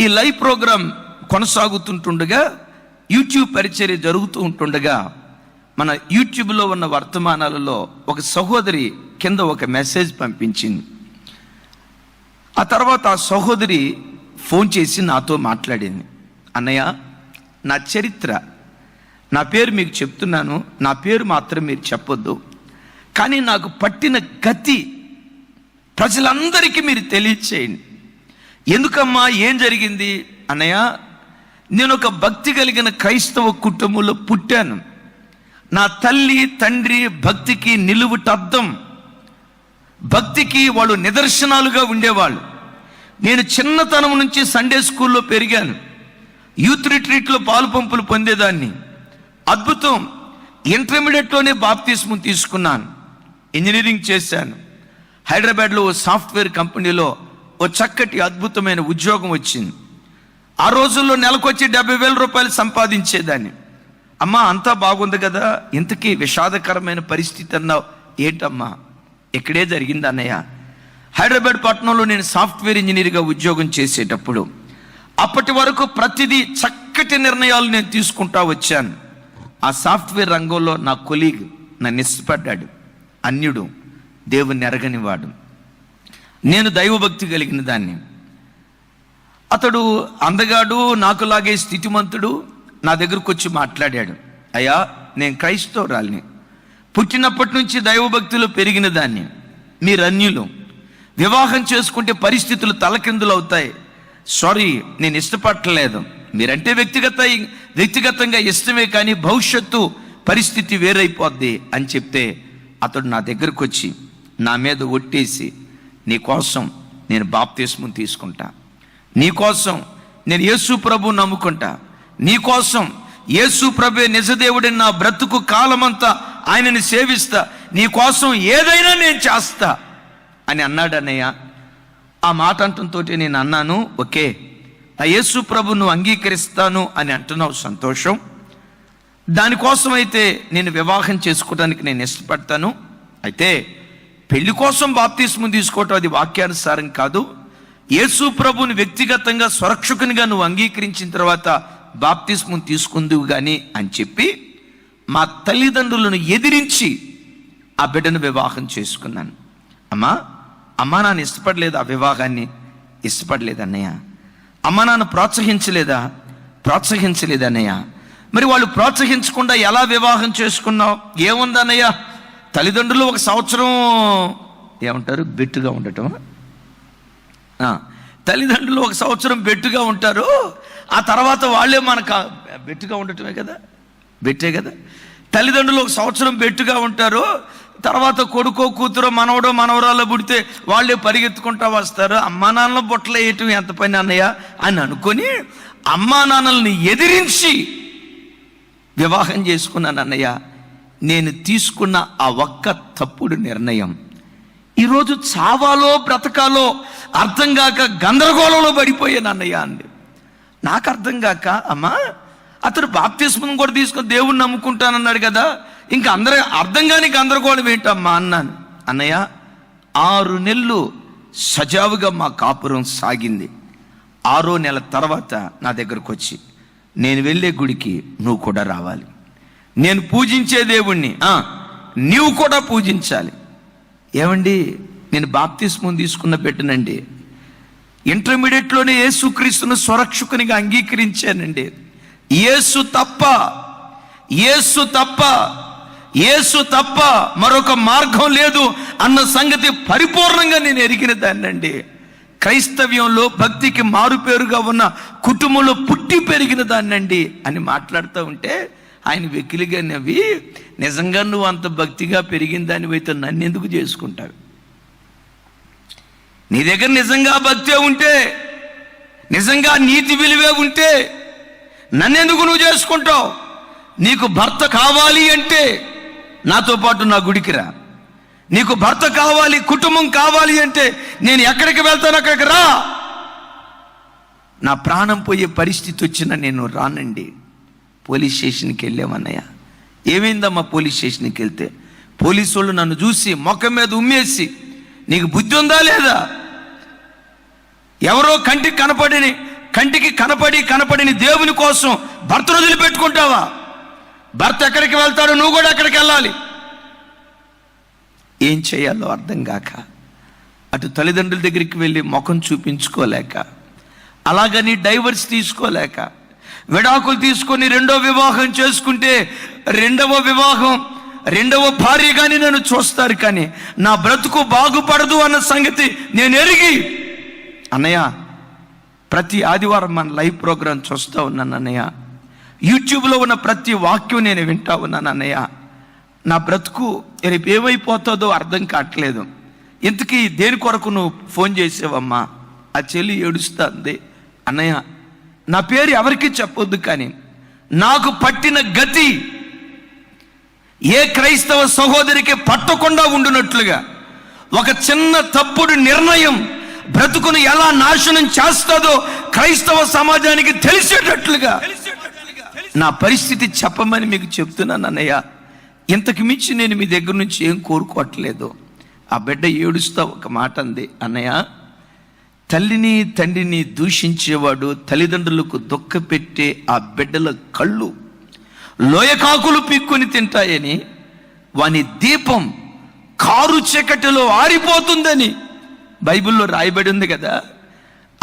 ఈ live programme కొనసాగుతుంటుండగా YouTube పరిచర్య జరుగుతూ ఉంటుండగా మన యూట్యూబ్లో ఉన్న వర్తమానాలలో ఒక సహోదరి కింద ఒక మెసేజ్ పంపించింది. ఆ తర్వాత ఆ సహోదరి ఫోన్ చేసి నాతో మాట్లాడింది. అన్నయ్య నా చరిత్ర నా పేరు మీకు చెప్తున్నాను నా పేరు మాత్రం మీరు చెప్పొద్దు. కానీ నాకు పట్టిన గతి ప్రజలందరికీ మీరు తెలియచేయండి. ఎందుకమ్మా ఏం జరిగింది? అన్నయ్య నేను ఒక భక్తి కలిగిన క్రైస్తవ కుటుంబంలో పుట్టాను. నా తల్లి తండ్రి భక్తికి నిలువుటద్దం. భక్తికి వాళ్ళు నిదర్శనాలుగా ఉండేవాళ్ళు. నేను చిన్నతనం నుంచి సండే స్కూల్లో పెరిగాను. యూత్ రిట్రీట్లో పాలు పంపులు పొందేదాన్ని. అద్భుతం! ఇంటర్మీడియట్లోనే బాప్తిస్మం తీసుకున్నాను. ఇంజనీరింగ్ చేశాను. హైదరాబాద్లో ఓ సాఫ్ట్వేర్ కంపెనీలో ఓ చక్కటి అద్భుతమైన ఉద్యోగం వచ్చింది. ఆ రోజుల్లో నెలకొచ్చి డెబ్బై వేల రూపాయలు సంపాదించేదాన్ని. అమ్మా అంతా బాగుంది కదా? ఇంతకీ విషాదకరమైన పరిస్థితి అన్నావు. ఏంటమ్మా? ఇక్కడే జరిగింది అన్నయ్య. హైదరాబాద్ పట్టణంలో నేను సాఫ్ట్వేర్ ఇంజనీర్గా ఉద్యోగం చేసేటప్పుడు అప్పటి వరకు ప్రతిదీ చక్కటి నిర్ణయాలు నేను తీసుకుంటా వచ్చాను. ఆ సాఫ్ట్వేర్ రంగంలో నా కొలీగ్ నన్ను ఇష్టపడ్డాడు. అన్యుడు దేవుని ఎరగనివాడు. నేను దైవభక్తి కలిగిన దాన్ని. అతడు అందగాడు నాకులాగే స్థితిమంతుడు నా దగ్గరకు వచ్చి మాట్లాడాడు. అయ్యా నేను క్రైస్తవురాలిని. పుట్టినప్పటి నుంచి దైవభక్తిలో పెరిగిన దాన్ని. మీరు అన్యులు వివాహం చేసుకుంటే పరిస్థితులు తలకిందులు అవుతాయి సారీ నేను ఇష్టపడలేదు మీరంటే వ్యక్తిగత వ్యక్తిగతంగా ఇష్టమే కానీ భవిష్యత్తు పరిస్థితి వేరైపోద్ది అని చెప్తే అతడు నా దగ్గరకు వచ్చి నా మీద ఒట్టేసి నీకోసం నేను బాప్తిస్మం తీసుకుంటా. నీకోసం నేను యేసు ప్రభు నమ్ముకుంటా. నీకోసం యేసు ప్రభు నిజదేవుడిని నా బ్రతుకు కాలమంతా ఆయనని సేవిస్తా. నీకోసం ఏదైనా నేను చేస్తా అని అన్నాడు అన్నయ్య. ఆ మాట అంటంతో నేను అన్నాను ఓకే ఆ యేసు ప్రభును అంగీకరిస్తాను అని అంటున్నావు సంతోషం. దానికోసం అయితే నేను వివాహం చేసుకోవడానికి నేను ఇష్టపడతాను. అయితే పెళ్ళి కోసం బాప్తిస్మం తీసుకోవటం అది వాక్యానుసారం కాదు. యేసు ప్రభుని వ్యక్తిగతంగా స్వరక్షకునిగా నువ్వు అంగీకరించిన తర్వాత బాప్తిస్మం తీసుకుందువు కానీ అని చెప్పి మా తల్లిదండ్రులను ఎదిరించి ఆ బిడ్డను వివాహం చేసుకున్నాను. అమ్మా అమ్మా నాన్న ఇష్టపడలేదు ఆ వివాహాన్ని? ఇష్టపడలేదు అన్నయ్య. అమ్మా నాన్న ప్రోత్సహించలేదా? ప్రోత్సహించలేదు అన్నయ్య. మరి వాళ్ళు ప్రోత్సహించకుండా ఎలా వివాహం చేసుకున్నావు? ఏముంది అన్నయ్యా తల్లిదండ్రులు ఒక సంవత్సరం ఏమంటారు? బెట్టుగా ఉండటం. తల్లిదండ్రులు ఒక సంవత్సరం బెట్టుగా ఉంటారు. ఆ తర్వాత వాళ్ళే మనకు బెట్టుగా ఉండటమే కదా? బెట్టే కదా? తల్లిదండ్రులు ఒక సంవత్సరం బెట్టుగా ఉంటారు. తర్వాత కొడుకో కూతురో మనవడో మనవరాలో పుడితే వాళ్ళే పరిగెత్తుకుంటా వస్తారు. అమ్మా నాన్నలు బొట్టలు వేయటం ఎంత పని అన్నయ్య? అని అనుకొని అమ్మా నాన్నల్ని ఎదిరించి వివాహం చేసుకున్నాను అన్నయ్య. నేను తీసుకున్న ఆ ఒక్క తప్పుడు నిర్ణయం. ఈరోజు చావాలో బ్రతకాలో అర్థం కాక గందరగోళంలో పడిపోయాను అన్నయ్య అంది. నాకు అర్థం కాక అమ్మా అతడు బాప్తిస్మం కూడా తీసుకొని దేవుణ్ణి నమ్ముకుంటానన్నాడు కదా ఇంకా అందరూ అర్థం కాని గందరగోళం ఏంటమ్మా అన్నాను. అన్నయ్య ఆరు నెలలు సజావుగా మా కాపురం సాగింది. ఆరో నెల తర్వాత నా దగ్గరకు వచ్చి నేను వెళ్ళే గుడికి నువ్వు కూడా రావాలి. నేను పూజించే దేవుణ్ణి. నీవు కూడా పూజించాలి. ఏమండి నేను బాప్తిస్మం తీసుకున్న పెట్టనండి. ఇంటర్మీడియట్లోనే యేసుక్రీస్తును స్వరక్షకునిగా అంగీకరించానండి. యేసు తప్ప యేసు తప్ప యేసు తప్ప మరొక మార్గం లేదు అన్న సంగతి పరిపూర్ణంగా నేను ఎరిగిన దాన్నండి. క్రైస్తవ్యంలో భక్తికి మారుపేరుగా ఉన్న కుటుంబంలో పుట్టి పెరిగిన దాన్నండి అని మాట్లాడుతూ ఉంటే ఆయన వెకిలిగా నవ్వి నిజంగా నువ్వు అంత భక్తిగా పెరిగిన దానివైతే నన్ను ఎందుకు చేసుకుంటావు నీ దగ్గర నిజంగా భక్తే ఉంటే నిజంగా నీతి విలువే ఉంటే నన్నెందుకు నువ్వు చేసుకుంటావు? నీకు భర్త కావాలి అంటే నాతో పాటు నా గుడికి రా. నీకు భర్త కావాలి కుటుంబం కావాలి అంటే నేను ఎక్కడికి వెళ్తాను అక్కడికి రా. నా ప్రాణం పోయే పరిస్థితి వచ్చినా నేను రానండి. పోలీస్ స్టేషన్కి వెళ్ళామన్నయ్య ఏమైందమ్మా పోలీస్ స్టేషన్కి వెళ్తే? పోలీసు వాళ్ళు నన్ను చూసి మొఖం మీద ఉమ్మేసి నీకు బుద్ధి ఉందా లేదా? ఎవరో కంటికి కనపడిని కంటికి కనపడి కనపడిని దేవుని కోసం భర్త రోజులు పెట్టుకుంటావా భర్త ఎక్కడికి వెళ్తాడు నువ్వు కూడా ఎక్కడికి వెళ్ళాలి. ఏం చేయాలో అర్థం కాక అటు తల్లిదండ్రుల దగ్గరికి వెళ్ళి ముఖం చూపించుకోలేక అలాగని డైవర్స్ తీసుకోలేక విడాకులు తీసుకొని రెండో వివాహం చేసుకుంటే రెండవ వివాహం రెండవ భార్యగాని నన్ను చూస్తారు కానీ నా బ్రతుకు బాగుపడదు అన్న సంగతి నేను ఎరిగి. అన్నయ్య ప్రతి ఆదివారం మన లైవ్ ప్రోగ్రాం చూస్తూ ఉన్నాను అన్నయ్య. యూట్యూబ్లో ఉన్న ప్రతి వాక్యం నేను వింటా ఉన్నాను అన్నయ్య. నా బ్రతుకు రేపు ఏమైపోతుందో అర్థం కావట్లేదు. ఇంతకీ దేని కొరకు నువ్వు ఫోన్ చేసావమ్మా? ఆ చెల్లి ఏడుస్తుంది. అన్నయ్య నా పేరు ఎవరికి చెప్పొద్దు కానీ నాకు పట్టిన గతి ఏ క్రైస్తవ సహోదరికి పట్టకుండా ఉండునట్లుగా ఒక చిన్న తప్పుడు నిర్ణయం బ్రతుకును ఎలా నాశనం చేస్తుందో క్రైస్తవ సమాజానికి తెలిసేటట్లుగా నా పరిస్థితి చెప్పమని మీకు చెప్తున్నాను అన్నయ్య. ఇంతకు మించి నేను మీ దగ్గర నుంచి ఏం కోరుకోవట్లేదు. ఆ బిడ్డ ఏడుస్తా ఒక మాట అంది. అన్నయ్య తల్లిని తండ్రిని దూషించేవాడు తల్లిదండ్రులకు దుఃఖ పెట్టే ఆ బిడ్డల కళ్ళు లోయకాకులు పీక్కుని తింటాయని వాని దీపం కారు చీకటిలో ఆరిపోతుందని బైబిల్లో రాయబడి ఉంది కదా.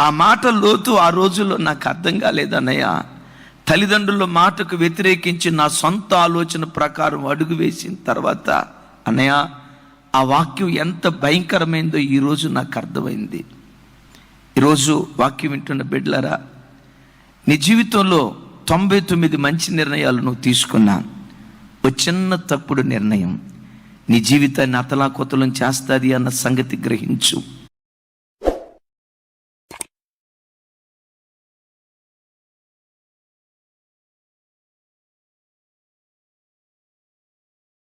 ఆ మాట లోతు ఆ రోజుల్లో నాకు అర్థం కాలేదన్నయ్య తల్లిదండ్రుల మాటకు వ్యతిరేకించి నా సొంత ఆలోచన ప్రకారం అడుగు వేసిన తర్వాత అన్నయ్య ఆ వాక్యం ఎంత భయంకరమైందో ఈరోజు నాకు అర్థమైంది. ఈరోజు వాక్యం వింటున్న బిడ్డలరా నీ జీవితంలో తొంభై తొమ్మిది మంచి నిర్ణయాలు నువ్వు తీసుకున్నా. ఒక చిన్న తప్పుడు నిర్ణయం. నీ జీవితాన్ని అతలాకుతలం చేస్తుంది అన్న సంగతి గ్రహించు.